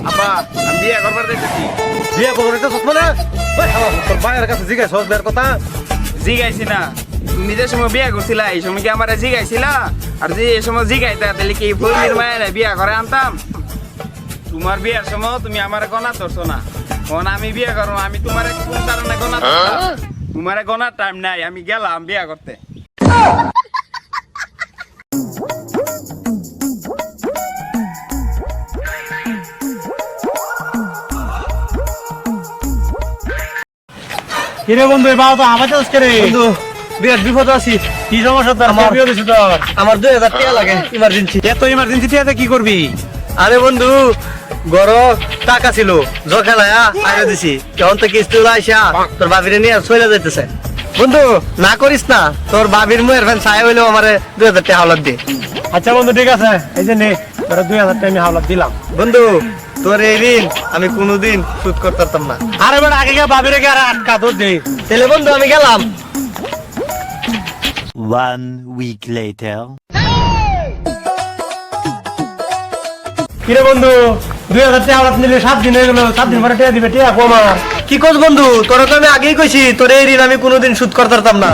আব্বা আমি বিয়ে করবার দেখতেছি বিয়ে মানে? তোর ভাইয়ের কাছে জিজ্ঞাসা হস বের কথা। জিগাইছি না তুমি যে সময় বিয়ে করছিলা এই সময় কি আমার জিগাইছিলা? আর যে এই সময় জিগাইতা তাহলে কি ফুলমির মায়ের বিয়ে করে আনতাম? তোমার বিয়ের সময় তুমি আমার গনা ধরছো না। কোন আমি বিয়ে করব আমি তোমার কোন কারণে গনা তোমার গনার টাইম নাই আমি গেলাম বিয়ে করতে। কিরে বন্ধু এবার তো আমার চাষ করে বন্ধু বিরাট বিপদ আছি। কি সমস্যা তোর? আমার- তোর? হাজার টাকা লাগে ইমার্জেন্সি এত ইমার্জেন্সি কি করবি? আরে বন্ধু গর টাকা ছিল জখালায়া দিছি। এখন তো কিস্তি আইসা তোর বাবিরে নিয়ে চলে যাইতেছে। বন্ধু না করিস না তোর বাবির মুয়ের ফ্যান চাই হইলেও আমারে দুই হাজার টাকা হাওলাত দে। আচ্ছা বন্ধু ঠিক আছে। এই যে নে তোর হাজার টাকা আমি হাওলাত দিলাম। বন্ধু তোর এই ঋণ আমি কোনোদিন শোধ করতে পারতাম না। আরে বেটা আগে গিয়ে বাবিরে গিয়ে আর আটকা তোর দে। তাহলে বন্ধু আমি গেলাম। One week later. কিরে বন্ধু দুই হাজার টাকা হাওলাত নিলে সাত দিন হয়ে গেল সাত দিন পরে টাকা দিবে টাকা কম আমার। কি করছ বন্ধু তোর তো আমি আগেই কইছি তোর এই ঋণ আমি কোনোদিন শোধ করতে পারতাম না।